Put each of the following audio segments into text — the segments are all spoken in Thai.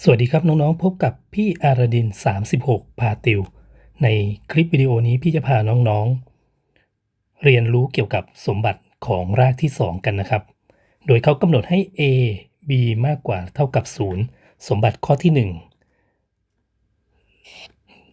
สวัสดีครับน้องๆ พบกับพี่อารดิน 36 พาติว ในคลิปวิดีโอนี้พี่จะพาน้องๆ เรียนรู้เกี่ยวกับสมบัติของรากที่ 2 กันนะครับ โดยเขากำหนดให้ a b มากกว่าเท่ากับ 0 สมบัติข้อที่ 1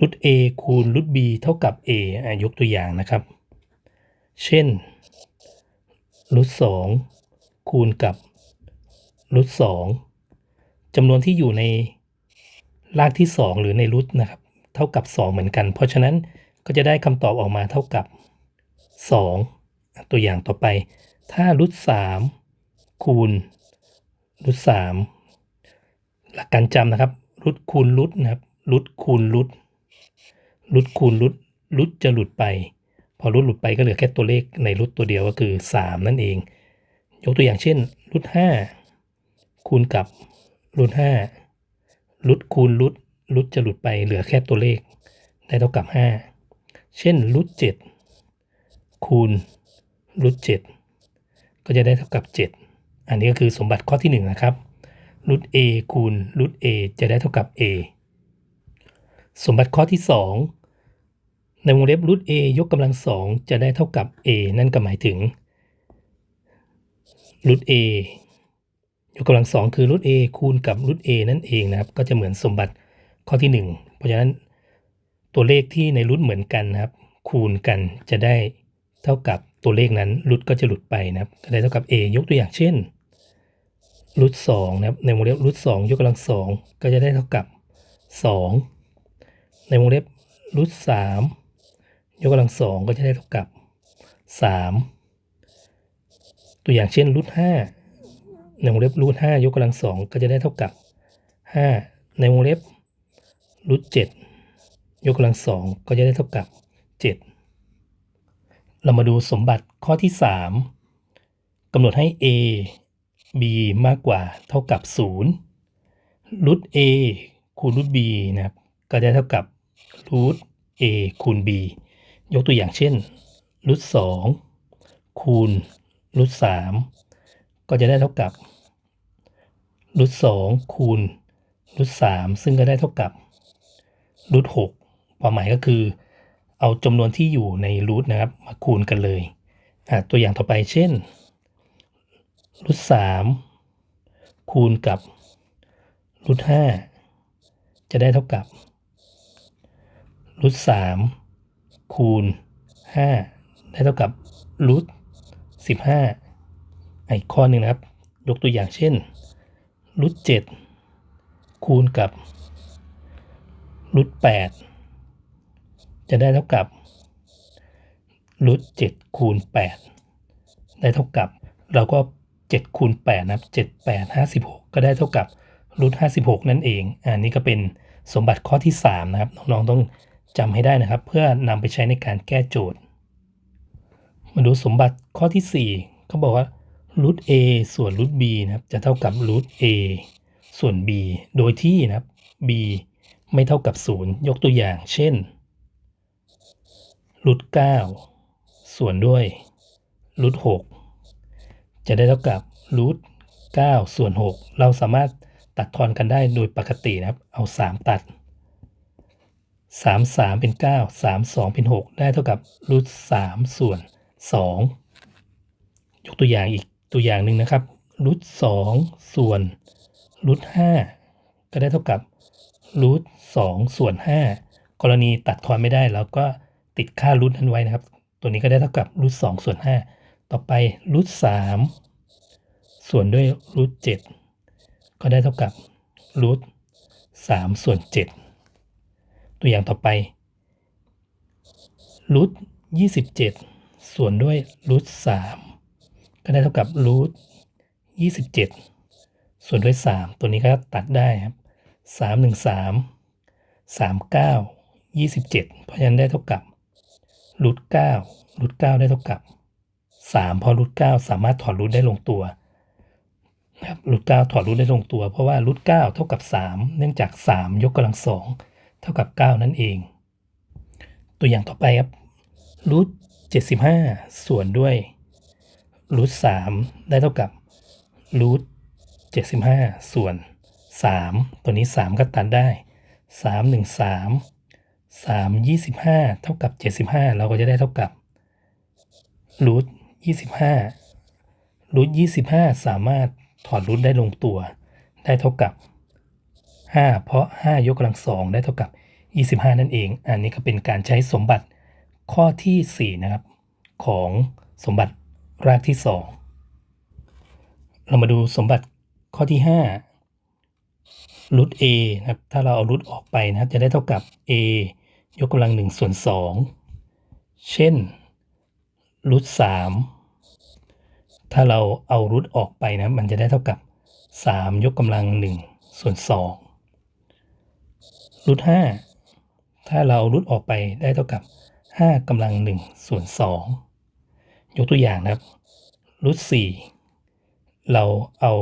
รูท a คูณรูท b เท่ากับ a ยกตัวอย่างนะครับ เช่นรูท2คูณกับรูท2 จำนวนที่อยู่ในรากที่ 2 หรือในรูทนะครับ เท่ากับ 2 เหมือนกัน เพราะฉะนั้นก็จะได้คำตอบออกมาเท่ากับ 2 ตัวอย่างต่อไป ถ้ารูท3คูณรูท3หลักการจำนะครับรูทคูณรูทนะครับรูทคูณรูทรูทคูณรูทรูทจะหลุดไป พอรูทหลุดไปก็เหลือแค่ตัวเลขในรูทตัวเดียวก็คือ 3 นั่นเอง ยกตัวอย่างเช่นรูท5คูณกับ รูทห้ารูทคูณรูทรูทจะหลุดไปเหลือแค่ตัวเลข ได้เท่ากับห้าเช่นรูทเจ็ดคูณรูทเจ็ดก็จะได้เท่ากับเจ็ดอันนี้ก็คือสมบัติข้อที่หนึ่งนะครับรูท a คูณรูท a จะได้เท่ากับ a สมบัติข้อที่สองในวงเล็บรูท a ยกกำลังสองจะได้เท่ากับ a นั่นก็หมายถึงรูท a ยกกำลังสองคือรูท a คูณกับรูท a นั่นเองนะครับ ก็จะเหมือนสมบัติข้อที่ 1 เพราะฉะนั้นตัวเลขที่ในรูทเหมือนกันนะครับ คูณกันจะได้เท่ากับตัวเลขนั้นรูทก็จะหลุดไปนะครับก็ได้เท่ากับ a ยกตัวอย่างเช่นรูทสองนะครับในวงเล็บรูทสองยกกำลังสองก็จะได้เท่ากับ 2 ในวงเล็บรูทสามยกกำลังสองก็จะได้เท่ากับ 3 ตัวอย่างเช่นรูทห้า ในวงเล็บรูทห้ายกกำลังสองก็จะได้เท่ากับห้าในวงเล็บรูทเจ็ดยกกำลังสองก็จะได้เท่ากับเจ็ดเรามาดูสมบัติข้อที่สามกำหนดให้ a b มากกว่าเท่ากับศูนย์รูท a คูณรูท b นะครับก็ได้เท่ากับรูท a คูณ b ยกตัวอย่างเช่นรูทสองคูณรูทสาม ก็จะได้เท่ากับรูทสองคูณรูทสามซึ่งก็ได้เท่ากับรูทหกความหมายก็คือ เอาจำนวนที่อยู่ในรูทนะครับมาคูณกันเลย ตัวอย่างต่อไปเช่นรูทสามคูณกับรูทห้าจะได้เท่ากับรูทสามคูณห้าได้เท่ากับรูทสิบห้า อีกข้อหนึ่งนะครับ ยกตัวอย่างเช่นรูทเจ็ดคูณกับรูทแปดจะได้เท่ากับรูทเจ็ดคูณแปดได้เท่ากับ เราก็เจ็ดคูณแปดนะครับเจ็ดแปดห้าสิบหกก็ได้เท่ากับรูทห้าสิบหกนั่นเองอันนี้ก็เป็นสมบัติข้อที่สามนะครับน้องๆต้องจำให้ได้นะครับ เพื่อนำไปใช้ในการแก้โจทย์ มาดูสมบัติข้อที่สี่เขาบอกว่า รูท a ส่วนรูท b นะครับจะเท่ากับรูท a ส่วน b โดยที่นะครับ b ไม่เท่ากับ 0 ยกตัวอย่าง เช่นรูท9ส่วนด้วยรูท6จะได้เท่ากับรูท9ส่วน6เราสามารถตัดทอนกันได้โดยปกตินะครับ เอา3ตัด3 3เป็น9 3 2เป็น6ได้เท่ากับรูท3ส่วน2ยกตัวอย่างอีก ตัวอย่างหนึ่งนะครับรูทสองส่วนรูทห้าก็ได้เท่ากับรูทสองส่วนห้ากรณีตัดทอนไม่ได้เราก็ติดค่ารูทนั้นไว้นะครับ ตัวนี้ก็ได้เท่ากับรูทสองส่วนห้าต่อไปรูทสามส่วนด้วยรูทเจ็ดก็ได้เท่ากับรูทสามส่วนเจ็ดตัวอย่างต่อไปรูทยี่สิบเจ็ดส่วนด้วยรูทสาม ก็ได้เท่ากับรูทยี่สิบเจ็ดส่วนด้วยสามตัวนี้ก็ตัดได้ครับสามหนึ่งสามสามเก้ายี่สิบเจ็ดเพราะฉะนั้นได้เท่ากับรูทเก้ารูทเก้าได้เท่ากับสามพอรูทเก้าสามารถถอดรูทได้ลงตัวครับรูทเก้าถอดรูทได้ลงตัว เพราะว่ารูทเก้าเท่ากับสามเนื่องจากสามยกกำลังสองเท่ากับเก้านั่นเอง ตัวอย่างต่อไปครับรูทเจ็ดสิบห้าส่วนด้วย รูทสามได้เท่ากับรูทเจ็ดสิบห้าส่วนสามตัวนี้สามก็ตัดได้สามหนึ่งสามสามยี่สิบห้าเท่ากับเจ็ดสิบห้าเราก็จะได้เท่ากับรูทยี่สิบห้ารูทยี่สิบห้าสามารถถอดรูทได้ลงตัว ได้เท่ากับห้าเพราะห้ายกกำลังสองได้เท่ากับยี่สิบห้านั่นเอง อันนี้ก็เป็นการใช้สมบัติข้อที่สี่นะครับของสมบัติ รากที่สองเรามาดูสมบัติข้อที่ห้ารูท a นะครับ ถ้าเราเอารูทออกไปนะครับ จะได้เท่ากับ a ยกกำลังหนึ่งส่วนสองเช่นรูทสามถ้าเราเอารูทออกไปนะ มันจะได้เท่ากับสามยกกำลังหนึ่งส่วนสองรูทห้าถ้าเราเอารูทออกไปได้เท่ากับห้ากำลังหนึ่งส่วนสอง ยกตัวอย่างนะครับรูทสี่เราเอา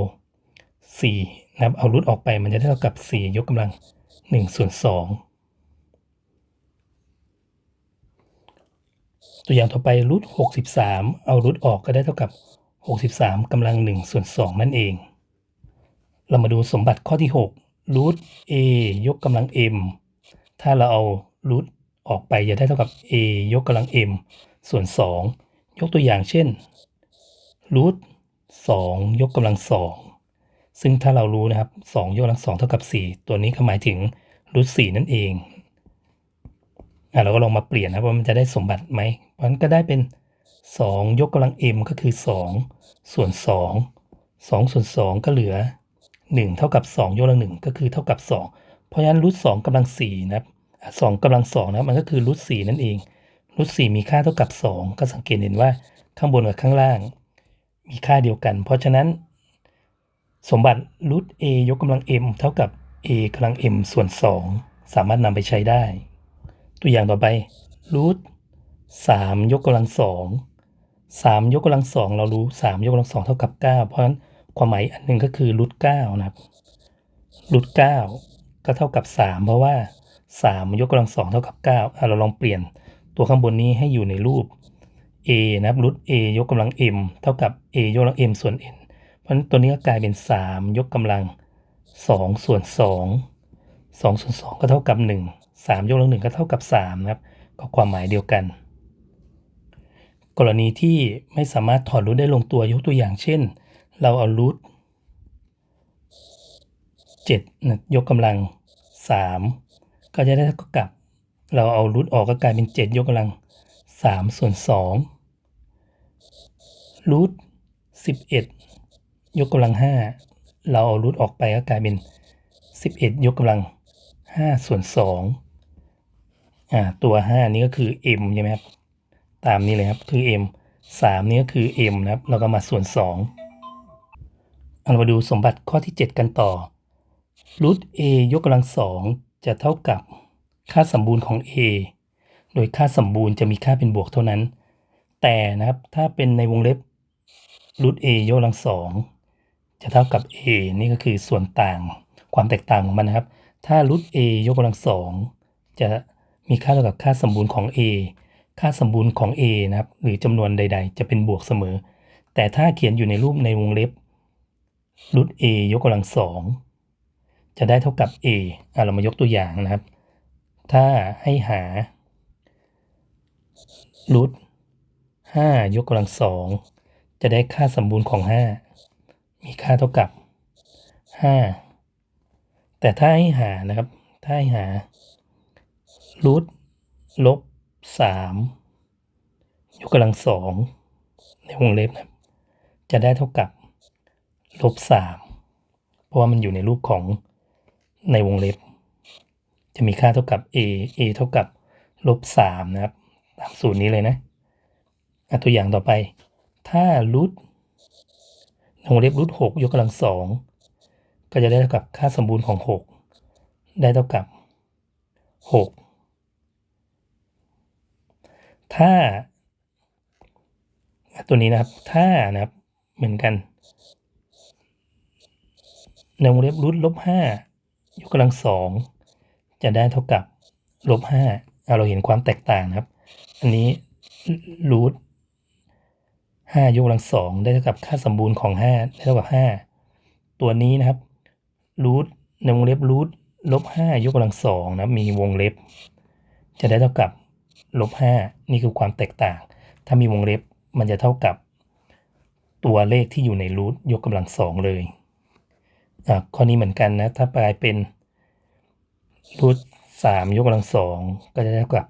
สี่นะครับเอารูทออกไปมันจะได้เท่ากับสี่ยกกำลังหนึ่งส่วนสองตัวอย่างต่อไปรูทหกสิบสามเอารูทออกก็ได้เท่ากับหกสิบสามกำลังหนึ่งส่วนสองนั่นเอง เรามาดูสมบัติข้อที่หกรูท a ยกกำลัง m ถ้าเราเอารูทออกไปจะได้เท่ากับ a ยกกำลัง m ส่วนสอง ยกตัวอย่างเช่นรูทสองยกกำลังสองซึ่งถ้าเรารู้นะครับสองยกกำลังสองเท่ากับสี่ตัวนี้ก็หมายถึงรูทสี่นั่นเองอะเราก็ลองมาเปลี่ยนนะว่ามันจะได้สมบัติไหมเพราะฉะนั้นก็ได้เป็นสองยกกำลัง m ก็คือสองส่วนสองสองส่วนสองก็เหลือหนึ่งเท่ากับสองยกกำลังหนึ่งก็คือเท่ากับสองเพราะฉะนั้นรูทสองกำลังสี่นะครับอะสองกำลังสองนะครับมันก็คือรูทสี่นั่นเอง รูทสี่มีค่าเท่ากับสองก็สังเกตเห็นว่าข้างบนกับข้างล่าง มีค่าเดียวกัน เพราะฉะนั้น สมบัติรูท a ยกกำลัง m เท่ากับ a กำลัง m ส่วน 2 สามารถนำไปใช้ได้ ตัวอย่างต่อไปรูท3ยกกำลัง2 3ยกกำลัง2เรารู้3ยกกำลัง2เท่ากับ9เพราะฉะนั้นความหมายอันหนึ่งก็คือรูท9นะครับรูท9ก็เท่ากับ3เพราะว่า3ยกกำลัง2เท่ากับ9อะเราลองเปลี่ยน ตัวข้างบนนี้ให้อยู่ในรูป a นะครับรูท a ยกกำลัง m เท่ากับ a ยกกำลัง m ส่วน n เพราะฉะนั้นตัวนี้ก็กลายเป็น 3 ยกกำลัง 2 ส่วน 2 2 ส่วน 2 ก็เท่ากับ 1 3 ยกกำลัง 1 ก็เท่ากับ 3 นะครับ ก็ความหมายเดียวกัน กรณีที่ไม่สามารถถอดรูทได้ลงตัวยกตัวอย่างเช่น เราเอารูท7นะยกกำลัง 3 ก็จะได้เท่ากับ เราเอารูทออกก็กลายเป็น 7 ยกกำลัง 3 ส่วน2รูท11 ยกกำลัง 5 เราเอารูทออกไปก็กลายเป็น 11 ยกกำลัง 5 ส่วน2อ่าตัว 5 นี้ก็คือ m ใช่ไหมครับ ตามนี้เลยครับคือ m 3 นี้ก็คือ m นะครับเราก็มาส่วน 2เอามาดูสมบัติข้อที่ 7 กันต่อรูท a ยกกำลัง 2 จะเท่ากับ ค่าสมบูรณ์ของ a โดยค่าสมบูรณ์จะมีค่าเป็นบวกเท่านั้น แต่นะครับถ้าเป็นในวงเล็บรูท a ยกกำลังสองจะเท่ากับ a นี่ก็คือส่วนต่างความแตกต่างของมันนะครับ ถ้ารูท a ยกกำลังสองจะมีค่าเท่ากับค่าสมบูรณ์ของ a ค่าสมบูรณ์ของ a นะครับ หรือจำนวนใด ๆ จะเป็นบวกเสมอ แต่ถ้าเขียนอยู่ในรูปในวงเล็บรูท a ยกกำลังสองจะได้เท่ากับ a อะเรามายกตัวอย่างนะครับ ถ้าให้หารูทห้ายกกำลังสองจะได้ค่าสมบูรณ์ของห้ามีค่าเท่ากับห้าแต่ถ้าให้หานะครับ ถ้าให้หารูทลบสามยกกำลังสองในวงเล็บนะจะได้เท่ากับลบสามเพราะว่ามันอยู่ในรูปของในวงเล็บ จะมีค่าเท่ากับ a a เท่ากับลบสามนะครับตามสูตรนี้เลยนะตัวอย่างต่อไป ถ้ารูทวงเล็บรูทหกยกกำลังสองก็จะได้เท่ากับค่าสมบูรณ์ของหกได้เท่ากับหกถ้า ตัวนี้นะครับ ถ้านะครับเหมือนกันในวงเล็บรูทลบห้ายกกำลังสอง จะได้เท่ากับลบห้าเอาเราเห็นความแตกต่างนะครับ อันนี้รูทห้ายกกำลังสองได้เท่ากับค่าสมบูรณ์ของห้าได้เท่ากับห้าตัวนี้นะครับรูทในวงเล็บรูทลบห้ายกกำลังสองนะมีวงเล็บ จะได้เท่ากับลบห้านี่คือความแตกต่าง ถ้ามีวงเล็บมันจะเท่ากับ ตัวเลขที่อยู่ในรูทยกกำลังสองเลยอะข้อนี้เหมือนกันนะ ถ้าแปลเป็น รูทสามยกกำลังสองก็จะได้เท่ากับ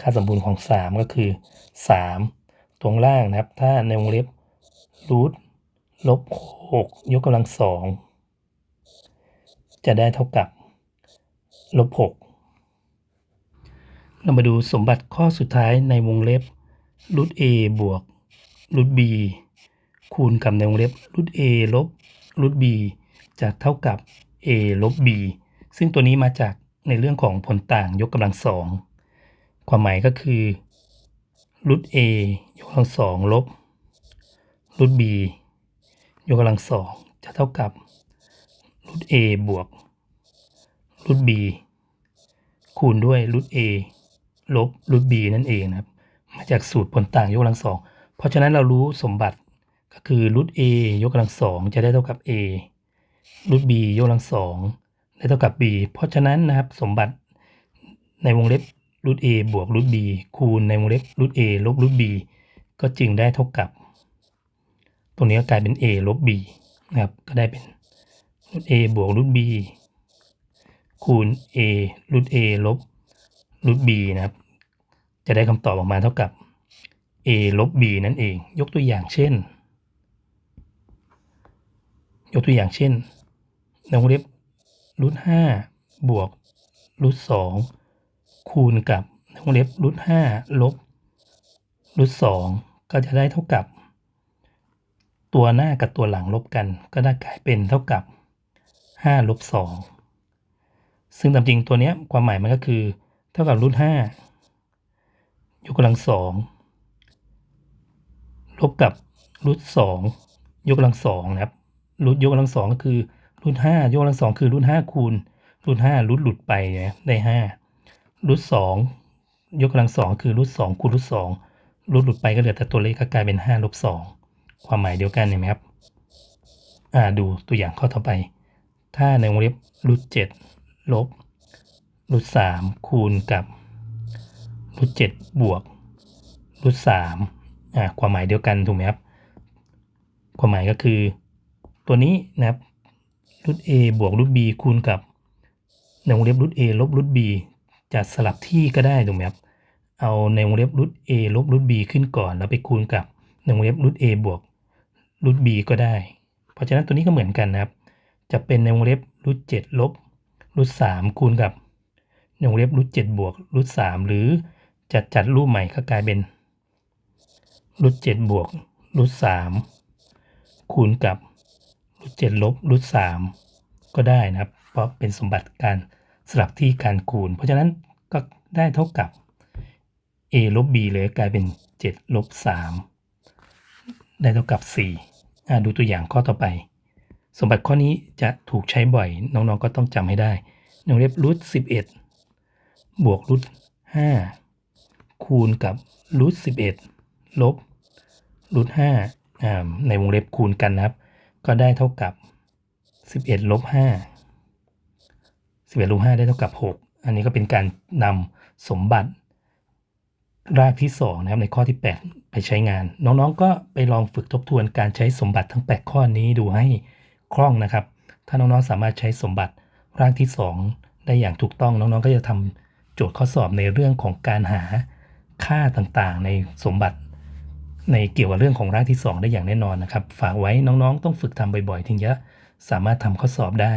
ค่าสมบูรณ์ของสามก็คือสามตรงล่างนะครับ ถ้าในวงเล็บรูทลบหกยกกำลังสองจะได้เท่ากับลบหกเรามาดูสมบัติข้อสุดท้ายในวงเล็บรูท a บวกรูท b คูณกับในวงเล็บรูท a ลบรูท b จะเท่ากับ a ลบ b ซึ่งตัวนี้มาจาก ในเรื่องของผลต่างยกกำลังสองความหมายก็คือรูท a ยกกำลังสองลบรูท b ยกกำลังสองจะเท่ากับรูท a บวกรูท b คูณด้วยรูท a ลบรูท b นั่นเองนะครับ มาจากสูตรผลต่างยกกำลังสองเพราะฉะนั้นเรารู้สมบัติก็คือรูท a ยกกำลังสองจะได้เท่ากับ a รูท b ยกกำลังสอง ได้เท่ากับ b เพราะฉะนั้นนะครับสมบัติในวงเล็บรูท a บวกรูท b คูณในวงเล็บรูท a ลบรูท b ก็จึงได้เท่ากับ ตรงนี้ก็กลายเป็น a ลบ b นะครับก็ได้เป็นรูท a บวกรูท b คูณ a รูท a ลบรูท b นะครับ จะได้คำตอบออกมาเท่ากับ a ลบ b นั่นเอง ยกตัวอย่างเช่น ยกตัวอย่างเช่นในวงเล็บ รูทห้าบวกรูทสองคูณกับวงเล็บรูทห้าลบรูทสองก็จะได้เท่ากับ ตัวหน้ากับตัวหลังลบกัน ก็ได้กลายเป็นเท่ากับห้าลบสองซึ่งตามจริงตัวเนี้ยความหมายมันก็คือ เท่ากับรูทห้ายกกำลังสองลบกับรูทสองยกกำลังสองนะครับรูทยกกำลังสองก็คือ รูทห้ายกกำลังสองคือรูทห้าคูณรูทห้ารูทหลุดไปนะได้ห้ารูทสองยกกำลังสองคือรูทสองคูณรูทสองรูทหลุดไปก็เหลือแต่ตัวเลขก็กลายเป็นห้าลบสองความหมายเดียวกันเห็นไหมครับอ่าดูตัวอย่างข้อต่อไป ถ้าในวงเล็บรูทเจ็ดลบรูทสามคูณกับรูทเจ็ดบวกรูทสามอ่าความหมายเดียวกันถูกไหมครับ ความหมายก็คือตัวนี้นะครับ รูท a บวกรูท b คูณกับในวงเล็บรูท a ลบรูท b จะสลับที่ก็ได้ถูกไหมครับ เอาในวงเล็บรูท a ลบรูท b ขึ้นก่อน แล้วไปคูณกับในวงเล็บรูท a บวกรูท b ก็ได้ เพราะฉะนั้นตัวนี้ก็เหมือนกันนะครับ จะเป็นในวงเล็บรูทเจ็ดลบรูทสามคูณกับในวงเล็บรูทเจ็ดบวกรูทสามหรือจะจัดรูปใหม่ก็กลายเป็นรูทเจ็ดบวกรูทสามคูณกับ รูทเจ็ดลบรูทสามก็ได้นะครับ เพราะเป็นสมบัติการสลับที่การคูณ เพราะฉะนั้นก็ได้เท่ากับ a ลบ b เลยกลายเป็น7ลบ3ได้เท่ากับ4อ่ดูตัวอย่างข้อต่อไป สมบัติข้อนี้จะถูกใช้บ่อย น้องๆก็ต้องจำให้ได้ในวงเล็บรูท11บวกรูท5คูณกับรูท11ลบรูท5อ่าในวงเล็บคูณกันนะครับ ก็ได้เท่ากับ 11ลบ5 11ลบ5ได้เท่ากับ 6 อันนี้ก็เป็นการนำสมบัติรากที่ 2 นะครับในข้อที่ 8 ไปใช้งาน น้องๆ ก็ไปลองฝึกทบทวนการใช้สมบัติทั้ง 8 ข้อนี้ดูให้คล่องนะครับ ถ้าน้องๆ สามารถใช้สมบัติรากที่ 2 ได้อย่างถูกต้องน้องๆ ก็จะทำโจทย์ข้อสอบในเรื่องของการหาค่าต่างๆ ในสมบัติ ในเกี่ยวกับเรื่องของรากที่ 2 ได้อย่างแน่นอนนะครับ ฝากไว้น้องๆ ต้องฝึกทำบ่อยๆ ถึงจะสามารถทำข้อสอบได้